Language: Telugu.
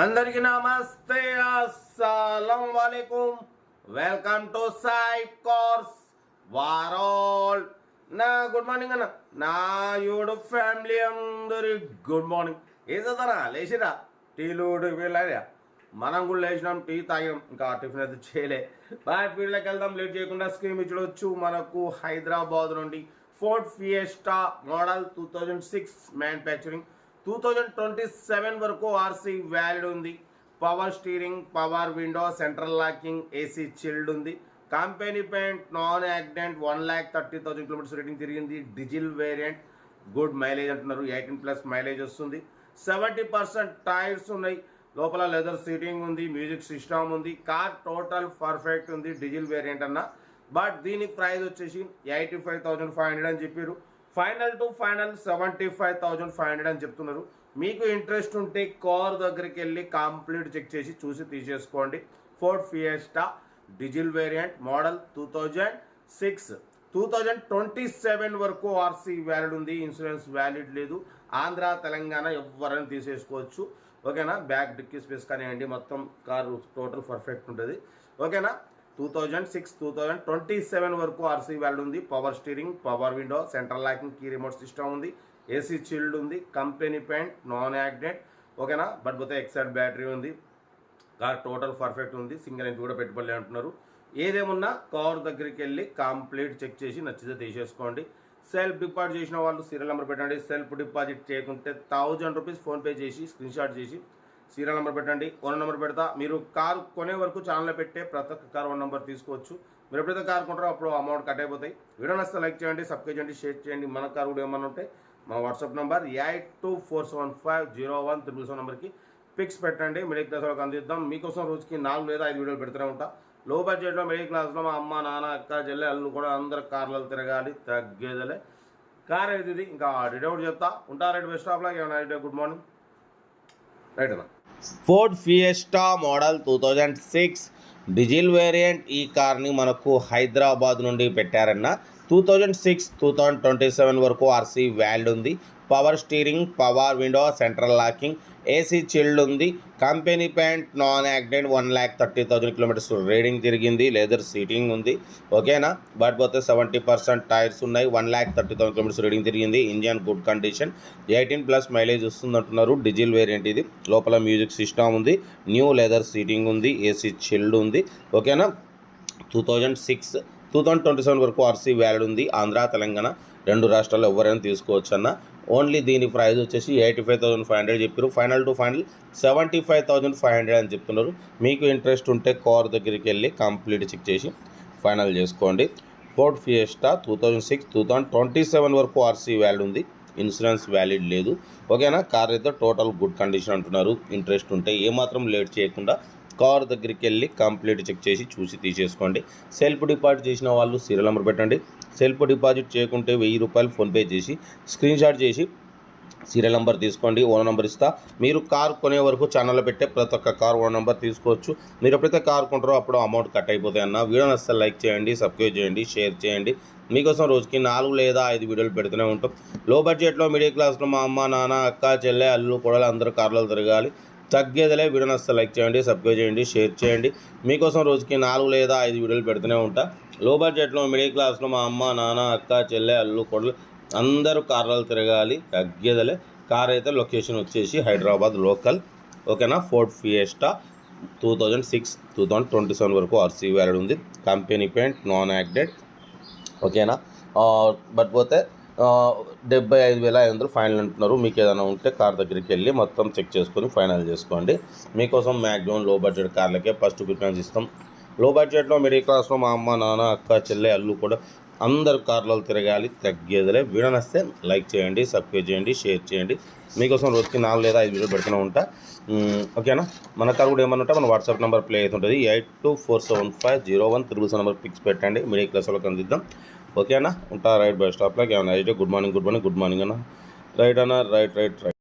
అందరికి నమస్తే అస్సలం వాలేకుం వెల్కమ్ టు సాయి కోర్స్ వారోల్ నా గుడ్ మార్నింగ్ అన్న. నా యూట్యూబ్ ఫ్యామిలీ అందరి గుడ్ మార్నింగ్ ఏం చదవరా లేచిరా? టీలు వీళ్ళ మనం కూడా లేచినాం టీ తాగినాం. ఇంకా టిఫిన్ అయితే చేయలే. బాయ్ ఫీల్డ్లోకి వెళ్దాం. లేట్ చేయకుండా స్క్రీన్ ఇచ్చవచ్చు మనకు హైదరాబాద్ నుండి Ford Fiesta model two thousand six manufacturing two thousand twenty seven వరకు ఆర్సీ వ్యాలిడ్ ఉంది. Power steering power window central locking AC chilled ఉంది. Company paint non accident one lakh thirty thousand kilometres reading తిరిగింది. డిజిల్ వేరియంట్ గుడ్ మైలేజ్ అంటున్నారు. ఎయిటీన్ ప్లస్ మైలేజ్ వస్తుంది. సెవెంటీ పర్సెంట్ టైర్స్ ఉన్నాయి. లోపల లెదర్ సీటింగ్ ఉంది మ్యూజిక్ సిస్టమ్ ఉంది. కార్ టోటల్ పర్ఫెక్ట్ ఉంది డీజిల్ వేరియంట్ అన్న. బట్ దీని ప్రైస్ వచ్చేసి eighty five thousand five hundred అని చెప్పారు final to final seventy five thousand five hundred అని చెప్తున్నారు. మీకు ఇంట్రెస్ట్ ఉంటే కార్ దగ్గరికి వెళ్ళి కంప్లీట్ చెక్ చేసి చూసి తీసేసుకోండి. Ford Fiesta diesel variant model two thousand six. Two thousand twenty seven వరకు ఆర్సీ వ్యాలిడ్ ఉంది. ఇన్సూరెన్స్ వ్యాలిడ్ లేదు. ఆంధ్ర తెలంగాణ ఎవరైనా తీసేసుకోవచ్చు. ఓకేనా? బ్యాక్ డిక్కీ స్పేస్ కానివ్వండి. మొత్తం కారు టోటల్ పర్ఫెక్ట్ ఉంటుంది. ఓకేనా? Two thousand six two thousand twenty seven వరకు ఆర్సీ వ్యాలిడ్ ఉంది. Power steering power window central locking key remote system ఉంది. ఏసీ చిల్డ్ ఉంది. కంపెనీ పెయింట్ నాన్ యాక్డెంట్ ఓకేనా? బట్ పోతే ఎక్సైడ్ బ్యాటరీ ఉంది. కార్ టోటల్ పర్ఫెక్ట్ ఉంది. సింగిల్ ఇంటి కూడా పెట్టుబడి అంటున్నారు. ఏదేమున్నా కార్ దగ్గరికి వెళ్ళి కంప్లీట్ చెక్ చేసి నచ్చితే తీసేసుకోండి. సెల్ఫ్ డిపాజిట్ చేసిన వాళ్ళు సీరియల్ నెంబర్ పెట్టండి. సెల్ఫ్ డిపాజిట్ చేయకుంటే థౌజండ్ రూపీస్ ఫోన్పే చేసి స్క్రీన్ షాట్ చేసి సీరియల్ నెంబర్ పెట్టండి ఓన్ నెంబర్ పెడతా. మీరు కారు కొనే వరకు ఛానల్లో పెట్టే ప్రతి ఒక్క కార్ ఓన్ నెంబర్ తీసుకోవచ్చు. మీరు ఎప్పుడైతే కార్ కొంటారో అప్పుడు అమౌంట్ కట్ అయిపోతాయి. వీడియో నచ్చితే లైక్ చేయండి సబ్స్క్రైబ్ చేయండి షేర్ చేయండి. మన కార్ కూడా ఏమన్నా ఉంటే మా WhatsApp number eight two four seven five zero one triple seven నెంబర్కి పిక్స్ పెట్టండి. మిడిల్ క్లాస్ వాళ్ళకి అందిద్దాం. మీకోసం రోజుకి నాలుగు లేదా ఐదు వీడియోలు పెడుతూనే ఉంటా. లో బడ్జెట్లో మిడిల్ క్లాస్లో మా అమ్మ నాన్న అక్క చెల్లె అల్లు కూడా అందరు కార్లలో తిరగాలి. తగ్గేదలే. కార్ అయితే ఇది? ఇంకా డీటెయిల్ చెప్తా. ఉంటారండి బెస్ట్ ఆఫ్ లాగా. ఏమైనా గుడ్ మార్నింగ్ రైట్ అన్నా. Ford Fiesta model two thousand six diesel variant ఈ కార్ని మనకు హైదరాబాద్ నుండి పెట్టారన్న two thousand six two thousand twenty seven వరకు ఆర్సీ వ్యాల్డ్ ఉంది. Power steering power window central locking AC chilled ఉంది. Company paint non accident one lakh thirty thousand kilometres reading తిరిగింది. లేదర్ సీటింగ్ ఉంది. ఓకేనా? బట్ పోతే సెవెంటీ పర్సెంట్ టైర్స్ ఉన్నాయి. One lakh thirty thousand kilometres reading తిరిగింది. Engine good condition. Eighteen plus mileage వస్తుంది అంటున్నారు డిజిల్ వేరియంట్ ఇది. లోపల మ్యూజిక్ సిస్టమ్ ఉంది. న్యూ లెదర్ సీటింగ్ ఉంది. ఏసీ చిల్డ్ ఉంది. ఓకేనా? Two thousand six two thousand twenty seven వరకు ఆర్సీ వ్యాలిడ్ ఉంది. ఆంధ్ర తెలంగాణ రెండు రాష్ట్రాల్లో ఎవరైనా తీసుకోవచ్చు అన్న ఓన్లీ దీని ప్రైస్ వచ్చేసి eighty five thousand five hundred చెప్పారు final to final seventy five thousand five hundred అని చెప్తున్నారు. మీకు ఇంట్రెస్ట్ ఉంటే కార్ దగ్గరికి వెళ్ళి కంప్లీట్ చెక్ చేసి ఫైనల్ చేసుకోండి. Ford Fiesta two thousand six two thousand twenty seven వరకు ఆర్సీ వ్యాలిడ్ ఉంది. ఇన్సూరెన్స్ వ్యాలిడ్ లేదు. ఓకేనా కార్ అయితే టోటల్ గుడ్ కండిషన్ అంటున్నారు. ఇంట్రెస్ట్ ఉంటే ఏమాత్రం లేట్ చేయకుండా కార్ దగ్గరికి వెళ్ళి కంప్లీట్ చెక్ చేసి చూసి తీసేసుకోండి. సెల్ఫ్ డిపాజిట్ చేసిన వాళ్ళు సీరియల్ నెంబర్ పెట్టండి. సెల్ఫ్ డిపాజిట్ చేయకుంటే వెయ్యి రూపాయలు ఫోన్పే చేసి స్క్రీన్ షాట్ చేసి సీరియల్ నెంబర్ తీసుకోండి ఓనర్ నెంబర్ ఇస్తా. మీరు కార్ కొనే వరకు ఛానల్లో పెట్టే ప్రతి ఒక్క కార్ ఓన నెంబర్ తీసుకోవచ్చు. మీరు ఎప్పుడైతే కార్ కొంటారో అప్పుడు అమౌంట్ కట్ అయిపోతాయి అన్న. వీడియో నచ్చితే లైక్ చేయండి సబ్స్క్రైబ్ చేయండి షేర్ చేయండి. మీకోసం రోజుకి నాలుగు లేదా ఐదు వీడియోలు పెడుతూనే ఉంటాం. లో బడ్జెట్లో మిడిల్ క్లాస్లో మా అమ్మ నాన్న అక్క చెల్లె అల్లు కొడలు అందరూ కార్లలో తిరగాలి. తగ్గేదిలే వీడియోని లైక్ చేయండి సబ్స్క్రైబ్ చేయండి షేర్ చేయండి. మీకోసం రోజుకి నాలుగు లేదా ఐదు వీడియోలు పెడుతూనే ఉంటా. లో బడ్జెట్లో మిడిల్ క్లాస్లో మా అమ్మ నాన్న అక్క చెల్లె అల్లు కొడలు అందరూ కార్లు తిరగాలి తగ్గేదలే. కార్ అయితే లొకేషన్ వచ్చేసి హైదరాబాద్ లోకల్. ఓకేనా? Ford Fiesta two thousand six two thousand twenty seven వరకు ఆర్సీ వ్యాలిడ్ ఉంది. కంపెనీ పెయింట్ నాన్ యాక్టెడ్ ఓకేనా uh, బట్ పోతే డెబ్బై ఐదు వేల ఐదు వందలు ఫైనల్ అంటున్నారు. మీకు ఏదైనా ఉంటే కార్ దగ్గరికి వెళ్ళి మొత్తం చెక్ చేసుకొని ఫైనల్ చేసుకోండి. మీకోసం మ్యాక్సిమం లో బడ్జెట్ కార్లకే ఫస్ట్ ప్రిఫరెన్స్ ఇస్తాం. లో బడ్జెట్లో మిడిల్ క్లాస్లో మా అమ్మ నాన్న అక్క చెల్లె అల్లు కూడా అందరు కార్లలో తిరగాలి తగ్గేదిలే. వీడియో లైక్ చేయండి సబ్స్క్రైబ్ చేయండి షేర్ చేయండి. మీకోసం రోజుకి నాలుగు లేదా ఐదు వీడియో పెడుతూనే ఉంటా. ఓకేనా మన కార్ కూడా ఏమన్నా ఉంటే మన వాట్సాప్ నెంబర్ ప్లే అవుతుంటుంది. Eight two four seven five zero one triple seven number pics పెట్టండి. మిడిల్ క్లాస్ వాళ్ళకి అందిద్దాం. ఓకేనా? ఉంటా రైట్ బస్ స్టాప్లో ఏమన్నా right good morning good morning good morning అన్న. రైట్ అన్న రైట్ రైట్ రైట్.